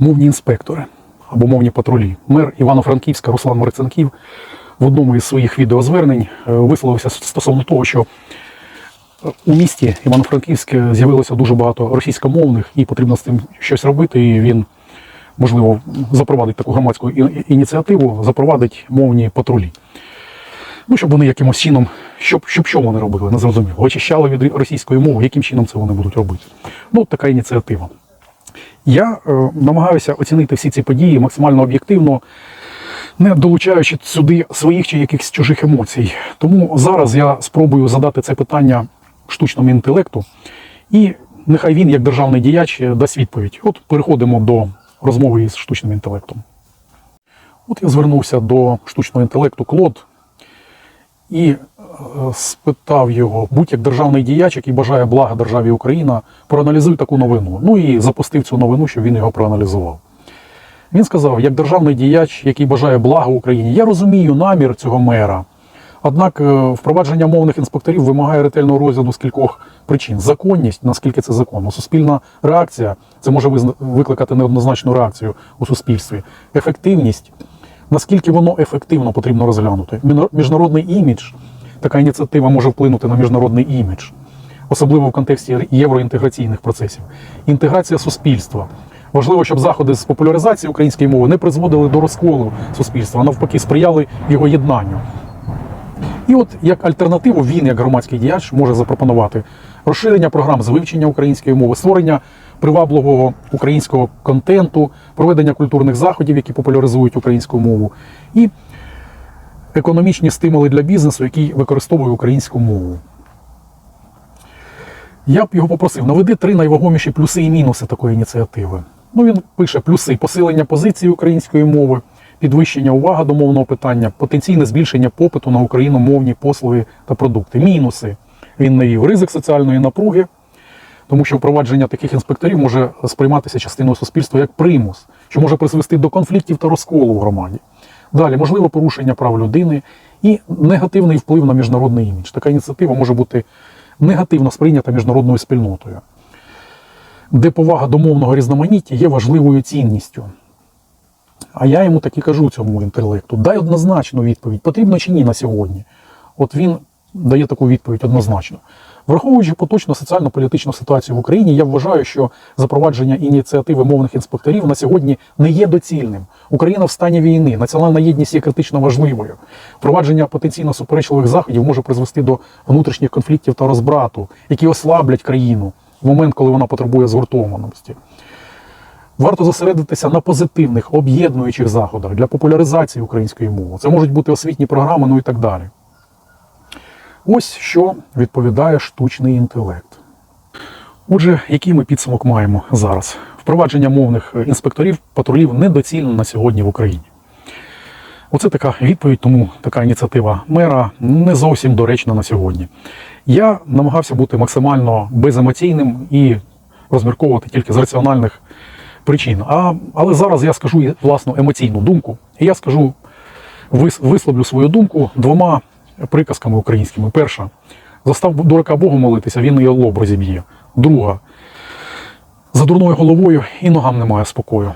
мовні інспектори або мовні патрулі. Мер Івано-Франківська Руслан Марцинків в одному із своїх відеозвернень е, висловився стосовно того, що у місті Івано-Франківськ з'явилося дуже багато російськомовних і потрібно з цим щось робити. І він, можливо, запровадить таку громадську ініціативу, запровадить мовні патрулі. Ну, щоб вони якимось чином, щоб, щоб що вони робили, не зрозуміло. Очищали від російської мови, яким чином це вони будуть робити. Ну, от така ініціатива. Я е, намагаюся оцінити всі ці події максимально об'єктивно, не долучаючи сюди своїх чи якихось чужих емоцій. Тому зараз я спробую задати це питання штучному інтелекту, і нехай він, як державний діяч, дасть відповідь. От переходимо до розмови із штучним інтелектом. От я звернувся до штучного інтелекту Клод і спитав його, будь як державний діяч, який бажає блага державі Україна, проаналізуй таку новину. Ну і запустив цю новину, щоб він його проаналізував. Він сказав, як державний діяч, який бажає блага Україні, я розумію намір цього мера. Однак е, впровадження мовних інспекторів вимагає ретельного розгляду з кількох причин. Законність, наскільки це законно, суспільна реакція, це може викликати неоднозначну реакцію у суспільстві. Ефективність, наскільки воно ефективно потрібно розглянути. Міжнародний імідж, така ініціатива може вплинути на міжнародний імідж, особливо в контексті євроінтеграційних процесів. Інтеграція суспільства. Важливо, щоб заходи з популяризації української мови не призводили до розколу суспільства, а навпаки, сприяли його єднанню. І от як альтернативу він, як громадський діяч, може запропонувати розширення програм з вивчення української мови, створення привабливого українського контенту, проведення культурних заходів, які популяризують українську мову, і економічні стимули для бізнесу, який використовує українську мову. Я б його попросив, наведи три найвагоміші плюси і мінуси такої ініціативи. Ну, він пише плюси посилення позиції української мови, підвищення уваги до мовного питання, потенційне збільшення попиту на україномовні послуги та продукти. Мінуси він навів ризик соціальної напруги, тому що впровадження таких інспекторів може сприйматися частиною суспільства як примус, що може призвести до конфліктів та розколу в громаді. Далі, можливо, порушення прав людини і негативний вплив на міжнародний імідж. Така ініціатива може бути негативно сприйнята міжнародною спільнотою, де повага до мовного різноманіття є важливою цінністю. А я йому таки кажу цьому інтелекту: дай однозначну відповідь, потрібно чи ні на сьогодні. От він дає таку відповідь однозначно. Враховуючи поточну соціально-політичну ситуацію в Україні, я вважаю, що запровадження ініціативи мовних інспекторів на сьогодні не є доцільним. Україна в стані війни, національна єдність є критично важливою. Впровадження потенційно суперечливих заходів може призвести до внутрішніх конфліктів та розбрату, які ослаблять країну в момент, коли вона потребує згуртованості. Варто зосередитися на позитивних об'єднуючих заходах для популяризації української мови. Це можуть бути освітні програми, ну і так далі. Ось що відповідає штучний інтелект. Отже, який ми підсумок маємо зараз? Впровадження мовних е, інспекторів патрулів недоцільно на сьогодні в Україні. Оце така відповідь, тому така ініціатива мера не зовсім доречна на сьогодні. Я намагався бути максимально беземоційним і розмірковувати тільки з раціональних причин. А, але зараз я скажу власну емоційну думку. І я скажу, вис- висловлю свою думку двома приказками українськими. Перша застав дурака Богу молитися, він і лоб розіб'є. Друга за дурною головою і ногам немає спокою.